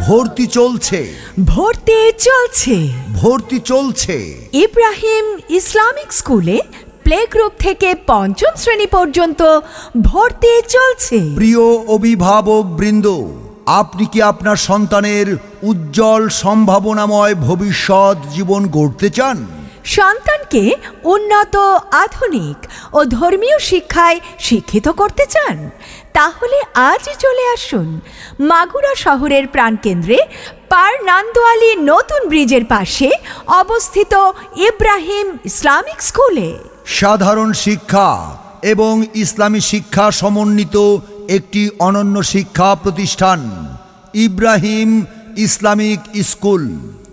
ভর্তি চলছে। ভর্তি চলছে। ভর্তি চলছে। ইব্রাহিম ইসলামিক স্কুলে প্লে গ্রুপ থেকে পঞ্চম শ্রেণি পর্যন্ত ভর্তি চলছে। প্রিয় অভিভাবক বৃন্দ আপনি কি আপনার সন্তানের উজ্জ্বল সম্ভাবনাময় ভবিষ্যৎ জীবন গড়তে চান? সন্তানকে উন্নত আধুনিক ও ধর্মীয় শিক্ষায় শিক্ষিত করতে চান? তাহলে আজই চলে আসুন মাগুরা শহরের প্রাণকেন্দ্রে পার নান্দোয়ালি নতুন ব্রিজের পাশে অবস্থিত ইব্রাহিম ইসলামিক স্কুলে। সাধারণ শিক্ষা এবং ইসলামী শিক্ষা সমন্বিত একটি অনন্য শিক্ষা প্রতিষ্ঠান ইব্রাহিম ইসলামিক স্কুল।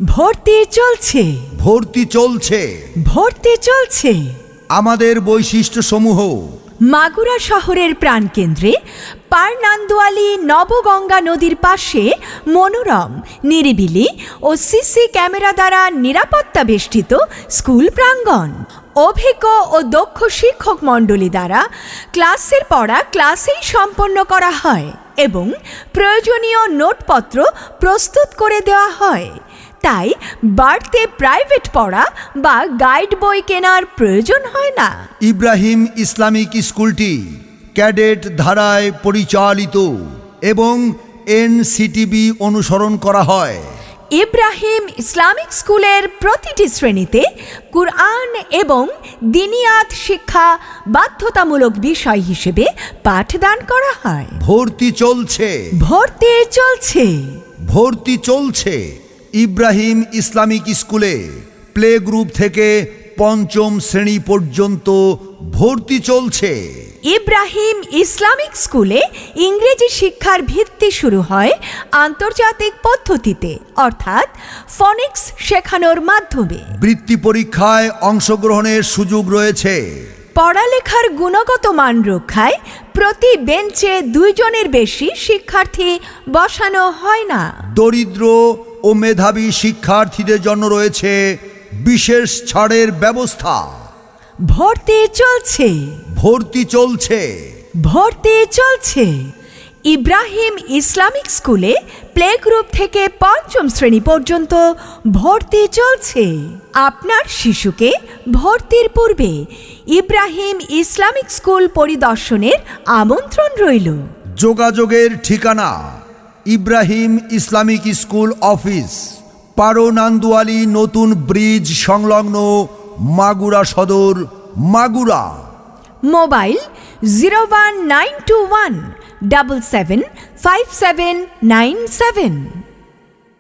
ভর্তি চলছে। ভর্তি চলছে। ভর্তি চলছে। আমাদের বৈশিষ্ট্যসমূহ মাগুরা শহরের প্রাণকেন্দ্রে পারনান্দোয়ালি নবগঙ্গা নদীর পাশে মনোরম, নিরিবিলি ও সিসি ক্যামেরা দ্বারা নিরাপত্তা বেষ্টিত স্কুল প্রাঙ্গণ। অভিজ্ঞ ও দক্ষ শিক্ষক মণ্ডলী দ্বারা ক্লাসের পড়া ক্লাসেই সম্পন্ন করা হয় এবং প্রয়োজনীয় নোটপত্র প্রস্তুত করে দেওয়া হয়। তাই বাড়তে প্রাইভেট পড়া বা গাইড বই কেনার প্রয়োজন হয় না। ইব্রাহিম ইসলামিক স্কুলটি ক্যাডেট ধারায় পরিচালিত এবং এনসিটিবি অনুসরণ করা হয়। ইব্রাহিম ইসলামিক স্কুলের প্রতিটি শ্রেণীতে কুরআন এবং দিনিয়াত শিক্ষা বাধ্যতামূলক বিষয় হিসেবে পাঠদান করা হয়। ভর্তি চলছে। ভর্তি চলছে। ভর্তি চলছে। ইব্রাহিম ইসলামিক স্কুলে প্লে গ্রুপ থেকে পঞ্চম শ্রেণি পর্যন্ত ভর্তি চলছে। ইব্রাহিম ইসলামিক স্কুলে ইংরেজি শিক্ষার ভিত্তি শুরু হয় আন্তর্জাতিক পদ্ধতিতে অর্থাৎ ফনিক্স শেখানোর মাধ্যমে। বৃত্তি পরীক্ষায় অংশগ্রহণের সুযোগ রয়েছে। পড়ালেখার গুণগত মান রক্ষায় প্রতি বেঞ্চে দুইজনের বেশি শিক্ষার্থী বসানো হয় না। দরিদ্র ও মেধাবী শিক্ষার্থীদের জন্য রয়েছে বিশেষ ছাড়ের ব্যবস্থা। ভর্তি চলছে। ভর্তি চলছে। ভর্তি চলছে। ইব্রাহিম ইসলামিক স্কুলে প্লে গ্রুপ থেকে পঞ্চম শ্রেণি পর্যন্ত ভর্তি চলছে। আপনার শিশুকে ভর্তির পূর্বে ইব্রাহিম ইসলামিক স্কুল পরিদর্শনের আমন্ত্রণ রইল। যোগাযোগের ঠিকানা ইব্রাহিম ইসলামিক স্কুল অফিস পারো নান্দুয়ালি নতুন ব্রিজ সংলগ্ন Magura Sadar, Magura. Mobile zero one nine two one double seven five seven nine seven.